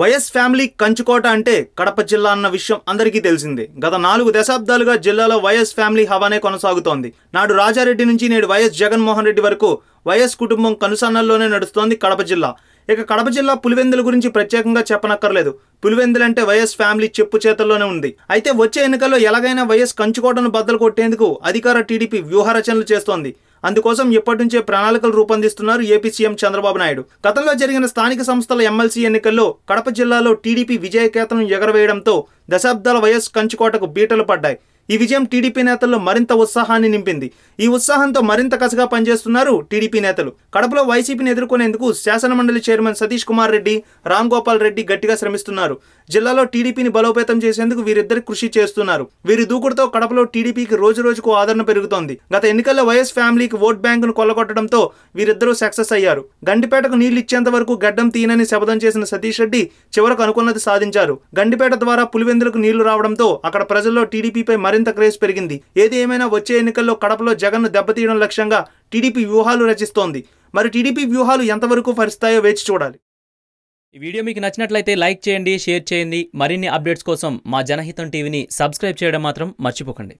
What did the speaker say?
YS family కంచుకోట అంటే కడప జిల్లా అన్న విషయం అందరికీ తెలిసిందే. గత నాలుగు దశాబ్దాలుగా జిల్లాలో వైఎస్ ఫ్యామిలీ హవానే కొనసాగుతోంది. నాడు రాజారెడ్డి నుంచి నేడు వైఎస్ జగన్మోహన్ రెడ్డి వరకు వైఎస్ కుటుంబం కనుసన్నల్లోనే నడుస్తోంది కడప జిల్లా. ఇక కడప జిల్లా పులివెందుల గురించి ప్రత్యేకంగా చెప్పనక్కర్లేదు. పులివెందులంటే వైఎస్ ఫ్యామిలీ చెప్పు చేతల్లోనే ఉంది. అయితే వచ్చే ఎన్నికల్లో ఎలాగైనా వైఎస్ కంచుకోటను బద్దలు కొట్టేందుకు అధికార టీడీపీ వ్యూహరచనలు చేస్తోంది. అందుకోసం ఇప్పటి నుంచే ప్రణాళికలు రూపొందిస్తున్నారు ఏపీ సీఎం చంద్రబాబు నాయుడు. గతంలో జరిగిన స్థానిక సంస్థల ఎమ్మెల్సీ ఎన్నికల్లో కడప జిల్లాలో టీడీపీ విజయకేతనం ఎగరవేయడంతో దశాబ్దాల వయస్సు కంచుకోటకు బీటలు పడ్డాయి. ఈ విజయం టీడీపీ నేతల్లో మరింత ఉత్సాహాన్ని నింపింది. ఈ ఉత్సాహంతో మరింత కసగా పనిచేస్తున్నారు టీడీపీ నేతలు. కడపలో వైసీపీని ఎదుర్కొనేందుకు శాసనమండలి చైర్మన్ సతీష్ కుమార్ రెడ్డి రామ్ గోపాల్ రెడ్డి గట్టిగా శ్రమిస్తున్నారు. జిల్లాలో టీడీపీని బలోపేతం చేసేందుకు వీరిద్దరు కృషి చేస్తున్నారు. వీరి దూకుడుతో కడపలో టీడీపీకి రోజు రోజుకు ఆదరణ పెరుగుతోంది. గత ఎన్నికల్లో వైఎస్ ఫ్యామిలీకి ఓట్ బ్యాంకును కొల్లగొట్టడంతో వీరిద్దరూ సక్సెస్ అయ్యారు. గండిపేటకు నీళ్ళు ఇచ్చేంత వరకు గడ్డం తీయనని శపథం చేసిన సతీష్ రెడ్డి చివరకు అనుకున్నది సాధించారు. గండిపేట ద్వారా పులివెందులకు నీళ్ళు రావడంతో అక్కడ ప్రజల్లో టీడీపీపై మరింత క్రేజ్ పెరిగింది. ఏది ఏమైనా వచ్చే ఎన్నికల్లో కడపలో జగన్ను దెబ్బతీయడం లక్ష్యంగా టీడీపీ వ్యూహాలు రచిస్తోంది. మరి టీడీపీ వ్యూహాలు ఎంతవరకు ఫరిస్తాయో వేచి చూడాలి. ఈ వీడియో మీకు నచ్చినట్లయితే లైక్ చేయండి షేర్ చేయండి. మరిన్ని అప్డేట్స్ కోసం మా జనహితం టీవీని సబ్స్క్రైబ్ చేయడం మాత్రం మర్చిపోకండి.